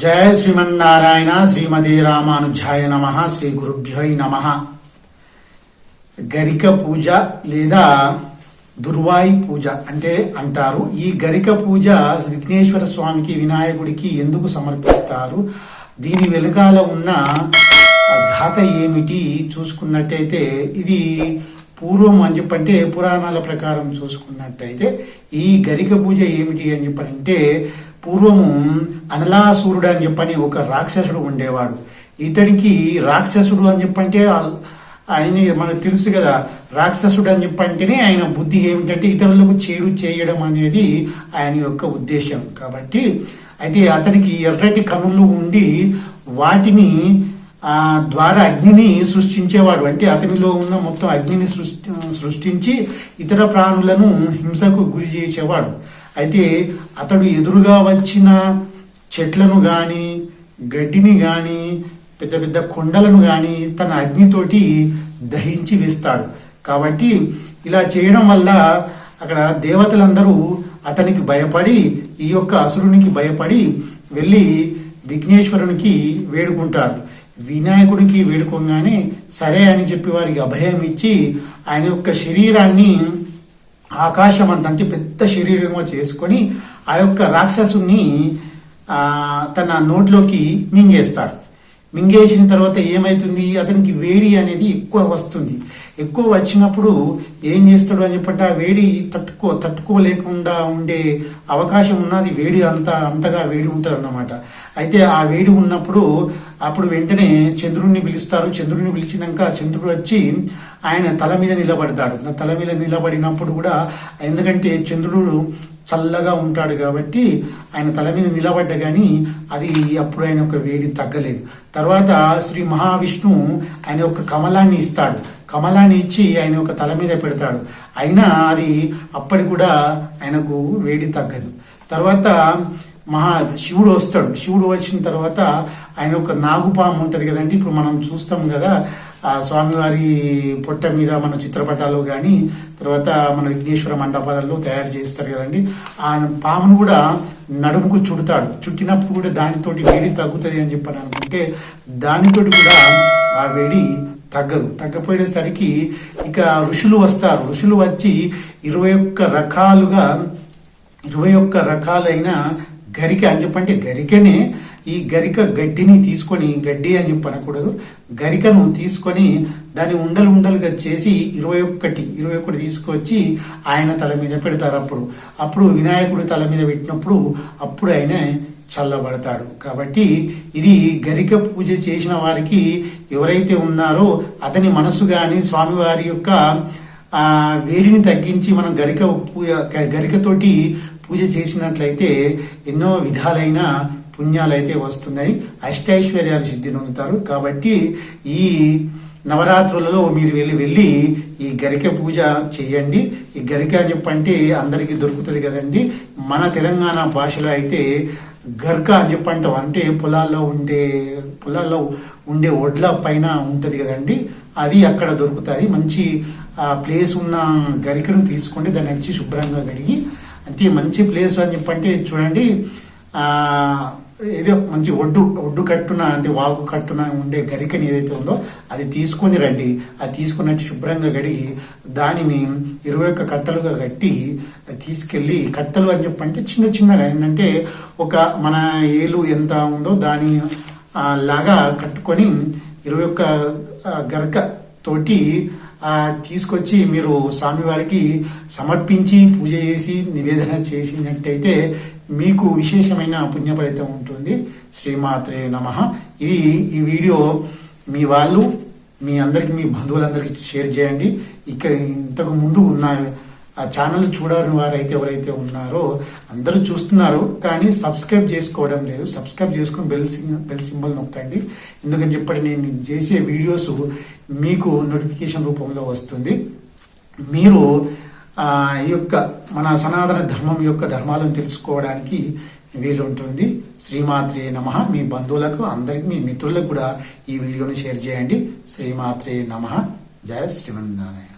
జయ శ్రీమన్నారాయణ శ్రీమతి రామానుజాయ నమ శ్రీ గురుభ్యోయ్ నమ. గరిక పూజ లేదా దుర్వాయి పూజ అంటే అంటారు. ఈ గరిక పూజ విఘ్నేశ్వర స్వామికి వినాయకుడికి ఎందుకు సమర్పిస్తారు? దీని వెనుకాల ఉన్న ఘాత ఏమిటి? చూసుకున్నట్టయితే ఇది పూర్వం అని చెప్పంటే పురాణాల ప్రకారం చూసుకున్నట్టయితే ఈ గరిక పూజ ఏమిటి అని చెప్పంటే పూర్వము అనలాసురుడు అని చెప్పని ఒక రాక్షసుడు ఉండేవాడు. ఇతడికి రాక్షసుడు అని చెప్పంటే ఆయన మనకు తెలుసు కదా రాక్షసుడు అని చెప్పంటేనే ఆయన బుద్ధి ఏమిటంటే ఇతరులకు చేడు చేయడం అనేది ఆయన యొక్క ఉద్దేశం. కాబట్టి అయితే అతనికి ఎర్రటి కనులు ఉండి వాటిని ద్వారా అగ్నిని సృష్టించేవాడు. అంటే అతనిలో ఉన్న మొత్తం అగ్నిని సృష్టి సృష్టించి ఇతర ప్రాణులను హింసకు గురి చేసేవాడు. అయితే అతడు ఎదురుగా వచ్చిన చెట్లను కానీ గడ్డిని కానీ పెద్ద పెద్ద కొండలను కానీ తన అగ్నితోటి దహించి వేస్తాడు. కాబట్టి ఇలా చేయడం వల్ల అక్కడ దేవతలందరూ అతనికి భయపడి ఈ యొక్క అసురునికి భయపడి వెళ్ళి విఘ్నేశ్వరునికి వేడుకుంటారు. వినాయకుడికి వేడుకోగానే సరే అని చెప్పి వారికి అభయం ఇచ్చి ఆయన యొక్క శరీరాన్ని ఆకాశం అంత పెద్ద శరీరంగా చేసుకొని ఆ యొక్క రాక్షసుని తన నోట్లోకి మింగేస్తాడు. మింగేసిన తర్వాత ఏమైతుంది? అతనికి వేడి అనేది ఎక్కువ వస్తుంది. ఎక్కువ వచ్చినప్పుడు ఏం చేస్తాడు అని చెప్పంటే ఆ వేడి తట్టుకో తట్టుకోలేకుండా ఉండే అవకాశం ఉన్నది. వేడి అంత అంతగా వేడి ఉంటుంది అన్నమాట అయితే ఆ వేడి ఉన్నప్పుడు అప్పుడు వెంటనే చంద్రుడిని పిలుస్తారు. చంద్రుడిని పిలిచినాక చంద్రుడు వచ్చి ఆయన తల మీద నిలబడతాడు. తల మీద నిలబడినప్పుడు కూడా ఎందుకంటే చంద్రుడు చల్లగా ఉంటాడు కాబట్టి ఆయన తల మీద నిలబడ్డ కానీ అది అప్పుడు ఆయన ఒక వేడి తగ్గలేదు. తర్వాత శ్రీ మహావిష్ణు ఆయన ఒక కమలాన్ని ఇస్తాడు. కమలాన్ని ఇచ్చి ఆయన ఒక తల మీద పెడతాడు. అయినా అది అప్పటి కూడా ఆయనకు వేడి తగ్గదు. తర్వాత మహా శివుడు వస్తాడు. శివుడు వచ్చిన తర్వాత ఆయన ఒక నాగుపాము ఉంటుంది కదండి ఇప్పుడు మనం చూస్తాం కదా ఆ స్వామివారి పొట్ట మీద మన చిత్రపటాలు కానీ తర్వాత మన విఘ్నేశ్వర మండపాలలో తయారు చేస్తారు కదండి. ఆ పామును కూడా నడుముకు చుడతాడు. చుట్టినప్పుడు కూడా దానితోటి వేడి తగ్గుతుంది అని చెప్పాను అనుకుంటే దానితోటి కూడా ఆ వేడి తగ్గదు. తగ్గపోయేసరికి ఇక ఋషులు వస్తారు. ఋషులు వచ్చి ఇరవై ఒక్క రకాలుగా ఇరవై ఒక్క రకాలైన గరిక అని చెప్పంటే గరికనే ఈ గరిక గడ్డిని తీసుకొని గడ్డి అని చెప్పి అనకూడదు గరికను తీసుకొని దాన్ని ఉండలు ఉండలుగా చేసి ఇరవై ఒక్కటి ఇరవై ఒకటి తీసుకొచ్చి ఆయన తల మీద పెడతారు అప్పుడు. అప్పుడు వినాయకుడు తల మీద పెట్టినప్పుడు అప్పుడు ఆయన చల్లబడతాడు. కాబట్టి ఇది గరిక పూజ చేసిన వారికి ఎవరైతే ఉన్నారో అతని మనసు కానీ స్వామివారి యొక్క వేడిని తగ్గించి మనం గరిక పూజ గరికతోటి పూజ చేసినట్లయితే ఎన్నో విధాలైన పుణ్యాలు అయితే వస్తున్నాయి. అష్టైశ్వర్యాలు సిద్ధి నొందుతారు. కాబట్టి ఈ నవరాత్రులలో మీరు వెళ్ళి వెళ్ళి ఈ గరిక పూజ చేయండి ఈ గరిక అని చెప్పంటే అందరికీ దొరుకుతుంది కదండి. మన తెలంగాణ భాషలో అయితే గర్క అని చెప్పంటాం. అంటే పొలాల్లో ఉండే పొలాల్లో ఉండే ఒడ్ల పైన ఉంటుంది కదండి. అది అక్కడ దొరుకుతుంది. మంచి ప్లేస్ ఉన్న గరికను తీసుకోండి దాన్ని వచ్చి శుభ్రంగా కడిగి అంటే మంచి ప్లేస్ అని చెప్పంటే చూడండి ఏదో మంచి ఒడ్డు ఒడ్డు కట్టున అంటే వాగు కట్టున ఉండే గరికని ఏదైతే ఉందో అది తీసుకొని రండి. అది తీసుకుని శుభ్రంగా గడిగి దానిని ఇరవై ఒక్క కట్టలుగా కట్టి తీసుకెళ్ళి కట్టలు అని చెప్పంటే చిన్న చిన్నగా ఏంటంటే ఒక మన ఏలు ఎంత ఉందో దాని లాగా కట్టుకొని ఇరవై ఒక్క గరక తోటి తీసుకొచ్చి మీరు స్వామివారికి సమర్పించి పూజ చేసి నివేదన చేసినట్టయితే మీకు విశేషమైన పుణ్యఫలితం ఉంటుంది. శ్రీమాత్రే నమ. ఇది ఈ వీడియో మీ వాళ్ళు మీ అందరికి మీ బంధువులందరికీ షేర్ చేయండి. ఇక ఇంతకు ముందు ఉన్న ఆ ఛానల్ చూడని వారైతే ఎవరైతే ఉన్నారో అందరూ చూస్తున్నారు. కానీ సబ్స్క్రైబ్ చేసుకోవడం లేదు. సబ్స్క్రైబ్ చేసుకుని బెల్ బెల్ సింబల్ నొక్కండి. ఎందుకని చెప్పండి నేను చేసే వీడియోస్ మీకు నోటిఫికేషన్ రూపంలో వస్తుంది. మీరు ఈ యొక్క మన సనాతన ధర్మం యొక్క ధర్మాలను తెలుసుకోవడానికి వీలుంటుంది. శ్రీమాత్రే నమ. మీ బంధువులకు అందరికి మీ మిత్రులకు కూడా ఈ వీడియోని షేర్ చేయండి. శ్రీమాత్రే నమ. జయ శ్రీమన్నారాయణ.